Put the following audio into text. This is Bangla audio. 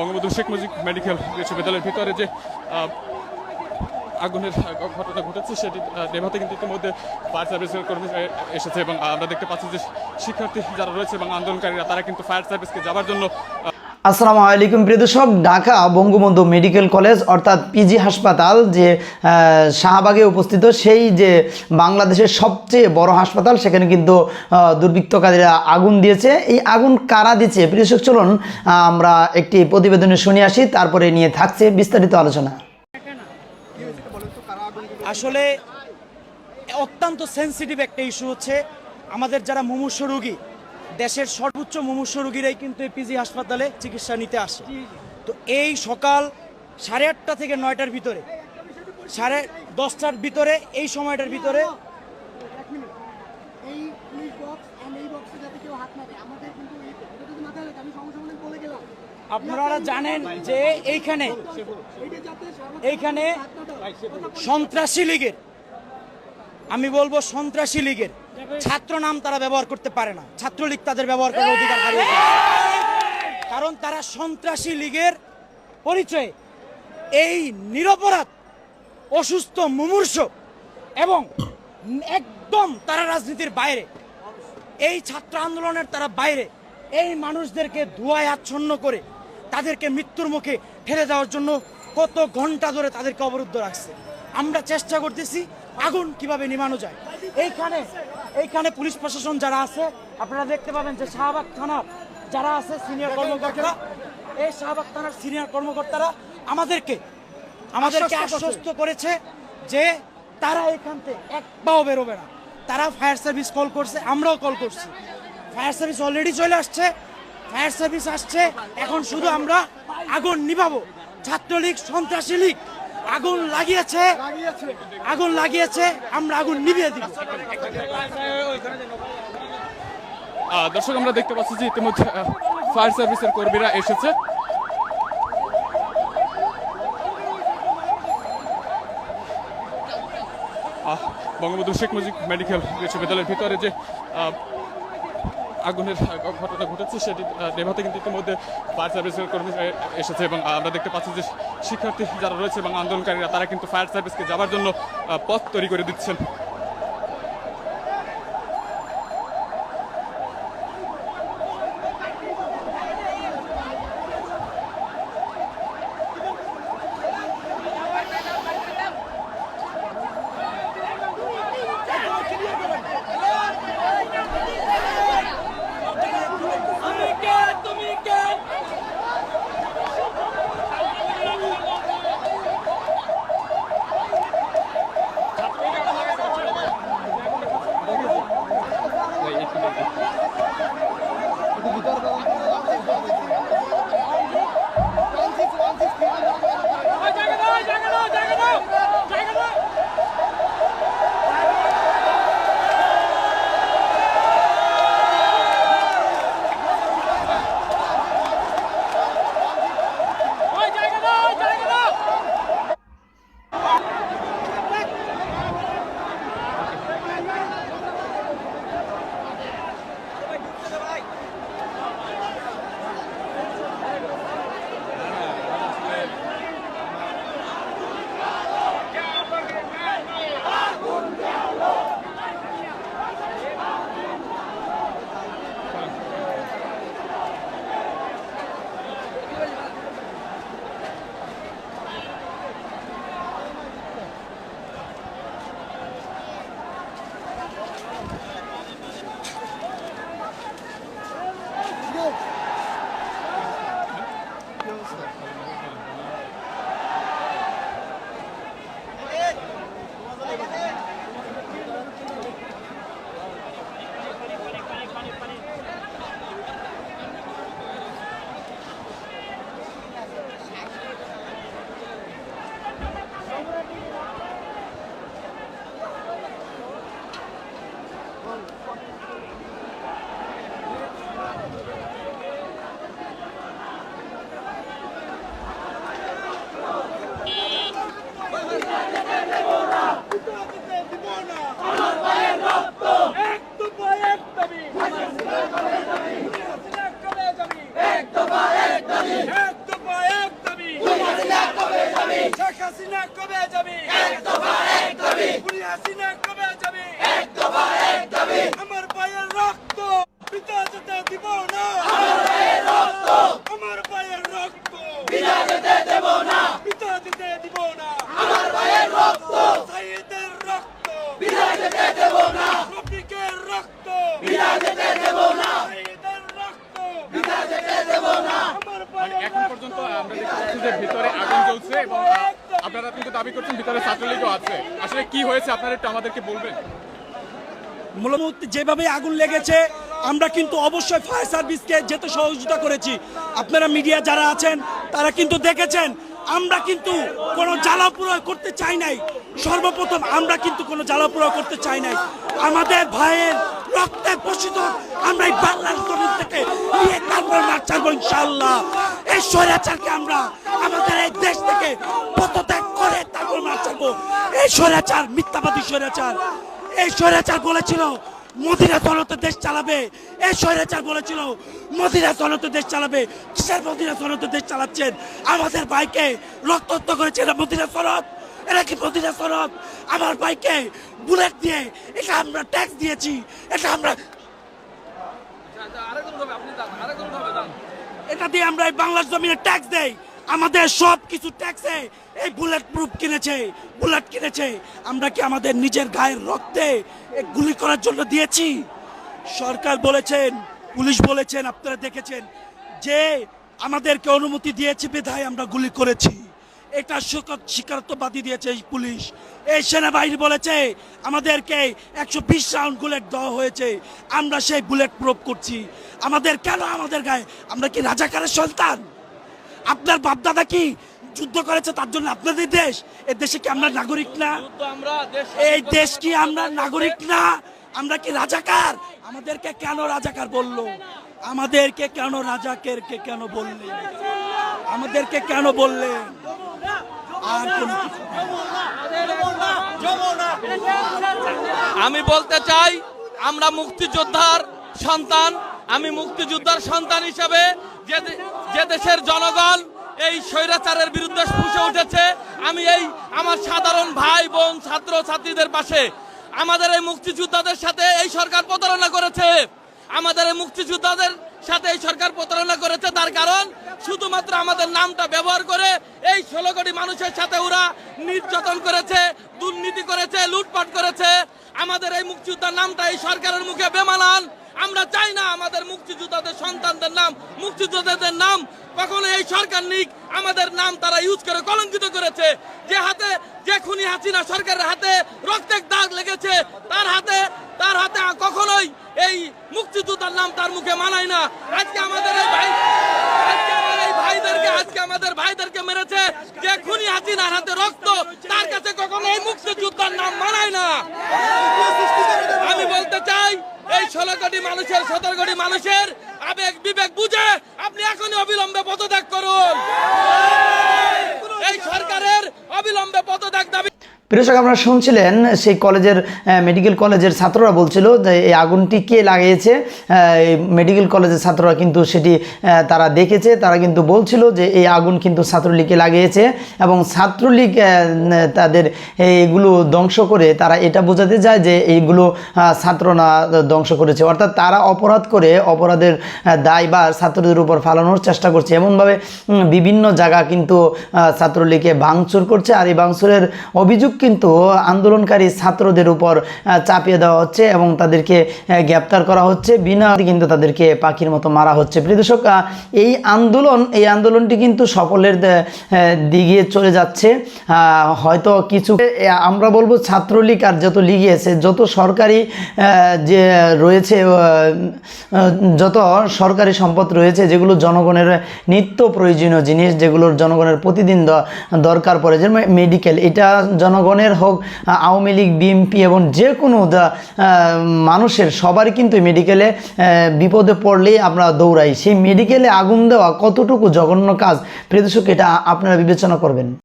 বঙ্গবন্ধু শেখ মুজিব মেডিকেল বিশ্ববিদ্যালয়ের ভিতরে যে আগুনের ঘটনা ঘটেছে, সেটি নেভাতে কিন্তু ইতিমধ্যে ফায়ার সার্ভিসের কর্মী এসেছে এবং আমরা দেখতে পাচ্ছি যে শিক্ষার্থী যারা রয়েছে এবং আন্দোলনকারীরা, তারা কিন্তু ফায়ার সার্ভিসকে যাওয়ার জন্য আসসালামু আলাইকুম প্রিয় দর্শক, ঢাকা বঙ্গবন্ধু মেডিকেল কলেজ অর্থাৎ পিজি হাসপাতাল যে শাহবাগে উপস্থিত, সেই যে বাংলাদেশের সবচেয়ে বড় হাসপাতাল, সেখানে কিন্তু দুর্বৃত্তকারীরা আগুন দিয়েছে। এই আগুন কারা দিচ্ছে? প্রিয় দর্শক, চলুন আমরা একটি প্রতিবেদনে শুনে আসি, তারপরে নিয়ে থাকছে বিস্তারিত আলোচনা। আসলে অত্যন্ত সেনসিটিভ একটা ইস্যু হচ্ছে, আমাদের যারা মুমূর্ষ রোগী দেশের সর্বোচ্চ মুমূর্ষ রোগীরাই কিন্তু এই পিজি হাসপাতালে চিকিৎসা নিতে আসে। তো এই সকাল সাড়ে আটটা থেকে নয়টার ভিতরে সাড়ে দশটার ভিতরে এই সময়টার ভিতরে আপনারা জানেন যে এইখানে এইখানে। সন্ত্রাসী লীগের আমি বলব সন্ত্রাসী লীগের ছাত্র নাম তারা ব্যবহার করতে পারে না। ছাত্রলীগ তাদের ব্যবহার করার অধিকার কারণ তারা সন্ত্রাসী লীগের পরিচয়ে এই নিরপরাধ, অসুস্থ, মুমূর্ষ এবং একদম তারা রাজনীতির বাইরে, এই ছাত্র আন্দোলনের তারা বাইরে, এই মানুষদেরকে ধোঁয়ায় আচ্ছন্ন করে তাদেরকে মৃত্যুর মুখে ঠেলে দেওয়ার জন্য কত ঘণ্টা ধরে তাদেরকে অবরুদ্ধ রাখছে। আমরা চেষ্টা করতেছি আগুন কীভাবে নিমানো যায়। এইখানে এইখানে পুলিশ প্রশাসন যারা আছে আপনারা দেখতে পাবেন যে শাহবাগ থানার যারা আছে সিনিয়র কর্মকর্তারা এই শাহবাগ থানার সিনিয়র কর্মকর্তারা আমাদেরকে আমাদেরকে আশ্বস্ত করেছে। যে তারা এখান থেকে এক পাও বেরোবে না। তারা ফায়ার সার্ভিস কল করছে আমরাও কল করছি। ফায়ার সার্ভিস অলরেডি চলে আসছে ফায়ার সার্ভিস আসছে এখন শুধু আমরা আগুন নিভাবো। ছাত্রলীগ সন্ত্রাসী লীগ আগুন লাগিয়েছে। আগুন লাগিয়েছে, আমরা আগুন নিভিয়ে দিব। দর্শক, আমরা দেখতে পাচ্ছি যে ইতিমধ্যে ফায়ার সার্ভিসের কর্মীরা এসেছে। বঙ্গবন্ধু শেখ মুজিব মেডিকেল বিশ্ববিদ্যালয়ের ভিতরে যে আগুনের ঘটনা ঘটেছে, সেটি নেভাতে কিন্তু ইতিমধ্যে ফায়ার সার্ভিসের কর্মী এসেছে এবং আমরা দেখতে পাচ্ছি যে শিক্ষার্থী যারা রয়েছে এবং আন্দোলনকারীরা, তারা কিন্তু ফায়ার সার্ভিসকে যাওয়ার জন্য পথ তৈরি করে দিচ্ছেন। মানে এখন পর্যন্ত ভিতরে আগুন জ্বলছে দাবি করছেন ভিতরে ছাত্রলীগও আছে। আসলে কি হয়েছে? আপনারা একটু আমাদেরকে বলবেন। মূলত যেভাবে আগুন লেগেছে আমরা কিন্তু অবশ্যই ফায়ার সার্ভিসকে যেতে সহযোগিতা করেছি। আপনারা মিডিয়া যারা আছেন, তারা কিন্তু দেখেছেন, আমরা কিন্তু কোনো জ্বালাপুরা করতে চাই নাই। সর্বপ্রথম আমরা কিন্তু কোনো জ্বালাপুরা করতে চাই নাই। আমাদের ভাইয়ের রক্তে পোষিত আমরা এই বাংলার থেকে নিয়ে তারপর মাঠ ছাড়বো ইনশাল্লাহ এই স্বৈরাচারকে আমরা আমাদের এই দেশ থেকে পদত্যাগ করে তারপর মাঠ ছাড়বো। এই স্বৈরাচার, মিথ্যাবাদী স্বৈরাচার। এই স্বৈরাচার বলেছিল মদিনা চলতে দেশ চালাবে। এই স্বৈরাচার বলেছিল মদিনা চলতে দেশ চালাবে। কিসের মদিনা চলতে দেশ চালাচ্ছেন? আমাদের ভাইকে রক্তাক্ত করেছে এটা মদিনা সনদ। এটা কি মদিনা সনদ? আমার ভাইকে বুলেট দিয়ে এটা আমরা ট্যাক্স দিয়েছি এটা আমরা এটা দিয়ে আমরা এই বাংলার জমিনে ট্যাক্স দেই। আমাদের সব কিছু ট্যাক্সে এই বুলেট প্রুফ কিনেছে বুলেট কিনেছে। আমরা কি আমাদের নিজের গায়ের রক্তে গুলি করার জন্য দিয়েছি? সরকার বলেছেন, পুলিশ বলেছেন, আপনারা দেখেছেন, যে আমাদেরকে অনুমতি দিয়েছে বিধায় আমরা গুলি করেছি। এটা স্বীকার- স্বীকারোক্তবাদী দিয়েছে এই পুলিশ। এই সেনাবাহিনী বলেছে, আমাদেরকে একশো বিশ রাউন্ড বুলেট দেওয়া হয়েছে। আমরা সেই বুলেট প্রয়োগ করছি। আমাদের কেন আমাদের গায়ে? আমরা কি রাজাকারের সন্তান? আপনার বাপদাদা কি যুদ্ধ করেছে তার জন্য আপনাদের দেশ? এই দেশে কি আমরা নাগরিক না? এই দেশ কি আমরা নাগরিক না? আমরা কি রাজাকার? আমাদেরকে কেন রাজাকার বলল? আমাদেরকে কেন রাজাকেরকে কেন বললেন আমাদেরকে কেন বললেন আর কোনো আমি বলতে চাই আমরা মুক্তিযোদ্ধার সন্তান আমি মুক্তিযোদ্ধার সন্তান হিসাবে যে দেশের জনগণ এই স্বৈরাচারের বিরুদ্ধে ফুসে উঠেছে, আমি এই আমার সাধারণ ভাই, বোন, ছাত্র, ছাত্রীদের পাশে। আমাদের এই মুক্তিযোদ্ধাদের সাথে এই সরকার প্রতারণা করেছে। আমাদের এই মুক্তিযোদ্ধাদের সাথে এই সরকার প্রতারণা করেছে, তার কারণ শুধুমাত্র আমাদের নামটা ব্যবহার করে এই ষোলো কোটি মানুষের সাথে ওরা নির্যাতন করেছে, দুর্নীতি করেছে, লুটপাট করেছে। আমাদের এই মুক্তিযোদ্ধার নামটা এই সরকারের মুখে বেমানান আমরা চাই না আমাদের মুক্তিযোদ্ধাদের সন্তানদের নাম, মুক্তিযোদ্ধাদের নাম কখনো এই সরকার নিক, আমাদের নাম তারা ইউজ করে, কলঙ্কিত করেছে। যে হাতে, যে খুনি হাসিনা সরকারের হাতে রক্তের দাগ লেগেছে, তার হাতে তার হাতে কখনোই এই মুক্তিযোদ্ধার নাম তার মুখে মানায় না। আজকে আমাদের এই ভাই ভাইদেরকে, আজকে আমাদের ভাইদেরকে মেরেছে। যে খুনি হাতে রক্ত, তার কাছে কখনো এই মুক্তিযোদ্ধার নাম মানায় না। আমি বলতে চাই এই ষোলো কোটি মানুষের সতেরো কোটি মানুষের আবেগ, বিবেক বুঝে আপনি এখনই অবিলম্বে পদত্যাগ করুন। এই সরকারের অবিলম্বে পদত্যাগ দাবি প্রিয় দর্শক আপনারা শুনছিলেন সেই কলেজের মেডিকেল কলেজের ছাত্ররা বলছিল যে এই আগুনটি কে লাগিয়েছে। মেডিকেল কলেজের ছাত্ররা কিন্তু সেটি তারা দেখেছে। তারা কিন্তু বলছিল যে এই আগুন কিন্তু ছাত্রলীগকে লাগিয়েছে এবং ছাত্রলীগ তাদের এইগুলো ধ্বংস করে তারা এটা বোঝাতে যায় যে এইগুলো আহ, ছাত্র না ধ্বংস করেছে। অর্থাৎ তারা অপরাধ করে অপরাধের দায় বা ছাত্রদের উপর ফালানোর চেষ্টা করছে। এমনভাবে বিভিন্ন জায়গা কিন্তু ছাত্রলীগকে ভাঙচুর করছে। আর এই ভাঙচুরের অভিযোগ কিন্তু আন্দোলনকারী ছাত্রদের উপর চাপিয়ে দেওয়া হচ্ছে এবং তাদেরকে গ্রেপ্তার করা হচ্ছে। বিনা কিন্তু তাদেরকে পাখির মতো মারা হচ্ছে। প্রিয় দর্শক এই আন্দোলন এই আন্দোলনটি কিন্তু আহ, দিকে চলে যাচ্ছে। হয়তো কিছু আমরা বলব ছাত্রলীগ আর যত লিগে আছে যত সরকারি যে রয়েছে যত সরকারি সম্পদ রয়েছে যেগুলো জনগণের নিত্য প্রয়োজনীয় জিনিস যেগুলোর জনগণের প্রতিদিন দরকার পড়ে যেমন মেডিকেল এটা জনগণের হোক আওয়ামী লীগ, বিএনপি এবং যে কোনো মানুষের সবারই কিন্তু মেডিকেলে বিপদে পড়লেই আমরা দৌড়াই। সেই মেডিকেলে আগুন দেওয়া কতটুকু জঘন্য কাজ? প্রিয় দর্শক, এটা আপনারা বিবেচনা করবেন।